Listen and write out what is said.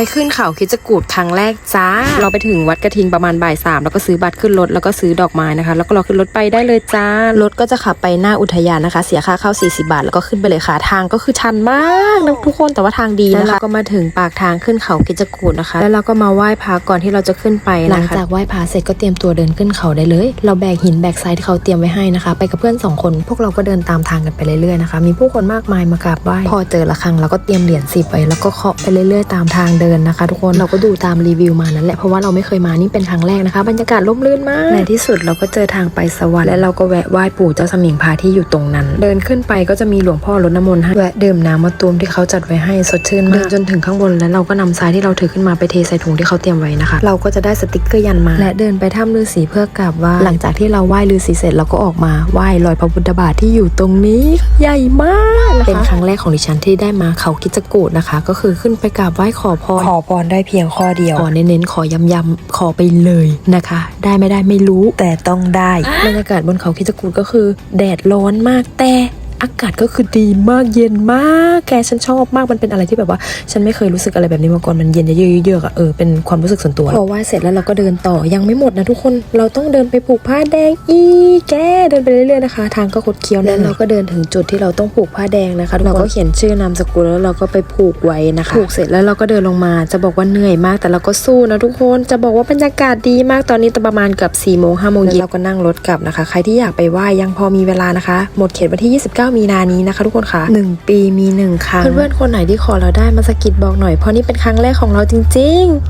ไปขึ้นเขาคิดจะกูดครั้งแรกจ้า เราไปถึงวัดกระทิงประมาณบ่ายสามแล้วก็ซื้อบัตรขึ้นรถแล้วก็ซื้อดอกไม้นะคะ แล้วก็รอขึ้นรถไปได้เลยจ้ารถก็จะขับไปหน้าอุทยานนะคะ เสียค่าเข้า 40 บาท แล้วก็ขึ้นไปเลยค่ะทางก็คือชันมากนะทุกคนแต่ว่าทางดีนะคะแล้วเราก็มาถึงปากทางขึ้นเขาคิดจะกูดนะคะ แล้วเราก็มาไหว้พระก่อนที่เราจะขึ้นไปนะคะหลังจากไหว้พระเสร็จก็เตรียมตัวเดินขึ้นเขาได้เลย เราแบกหินแบกทรายที่เขาเตรียมไว้ให้นะคะ ไปกับเพื่อนสองคนพวกเราก็เดินตามทางกันไปเรื่อยๆนะคะมีผู้คนมากมายมากราบไหว้พอเจอละครั้งเราก็เตรียมเหรียญสิบไว้แล้วก็เคาะไปเรื่อยๆตามทางเดินนะคะ ทุกคนเราก็ดูตามรีวิวมานั่นแหละเพราะว่าเราไม่เคยมานี่เป็นครั้งแรกนะคะบรรยากาศร่มรื่นมากในที่สุดเราก็เจอทางไปสวรรค์และเราก็แวะไหว้ปู่เจ้าสมิงพรายที่อยู่ตรงนั้น เดินขึ้นไปก็จะมีหลวงพ่อรดน้ำมนต์ให้แวะดื่มน้ำมะตูมที่เขาจัดไว้ให้สดชื่นมากเดินจนถึงข้างบนแล้วเราก็นำทรายที่เราถือขึ้นมาไปเทใส่ถุงที่เขาเตรียมไว้นะคะ เราก็จะได้สติกเกอร์ยันมา และเดินไปถ้ำฤาษีเพื่อกราบไหว้หลังจากที่เราไหว้ฤาษีเสร็จเราก็ออกมาไหว้รอยพระพุทธบาทที่อยู่ตรงนี้ ใหญ่มากนะคะเป็นครั้งแรกของดิฉันที่ได้มาเขาคิดจกูดนะคะ ก็คือขึ้นไปกราบไหว้ขอพรขอพรได้เพียงข้อเดียว ขอเน้นๆ ขอย้ำๆ ขอไปเลยนะคะ ได้ไม่ได้ไม่รู้แต่ต้องได้ บรรยากาศบนเขาคิดจกูดก็คือ แดดร้อนมากแต่ อากาศก็คือดีมากเย็นมาก แกฉันชอบมากมันเป็นอะไรที่แบบว่า ฉันไม่เคยรู้สึกอะไรแบบนี้มาก่อนมันเย็นเยือกๆอะเออเป็นความรู้สึกส่วนตัวพอไหว้เสร็จแล้วเราก็เดินต่อยังไม่หมดนะทุกคนเราต้องเดินไปผูกผ้าแดงอีกแกเดินไปเรื่อยๆนะคะทางก็คดเคี้ยวแล้วเราก็เดินถึงจุดที่เราต้องผูกผ้าแดงนะคะทุกคนเราก็เขียนชื่อนามสกุลแล้วเราก็ไปผูกไว้นะคะผูกเสร็จแล้วเราก็เดินลงมาจะบอกว่าเหนื่อยมากแต่เราก็สู้นะทุกคนจะบอกว่าบรรยากาศดีมากตอนนี้ตอนประมาณเกับ4ี่โมงห้าโมงเย็นเราก็นั่งรถกลับนะคะ ใครที่อยากไปไหว้ยังพอมีเวลานะคะ หมดเขตวันที่ 29มีนานี้นะคะทุกคนค่ะหนึ่งปีมีหนึ่งครั้ง เพื่อนๆ คนไหนที่ขอเราได้มาสะกิดบอกหน่อย เพราะนี่เป็นครั้งแรกของเราจริง ๆ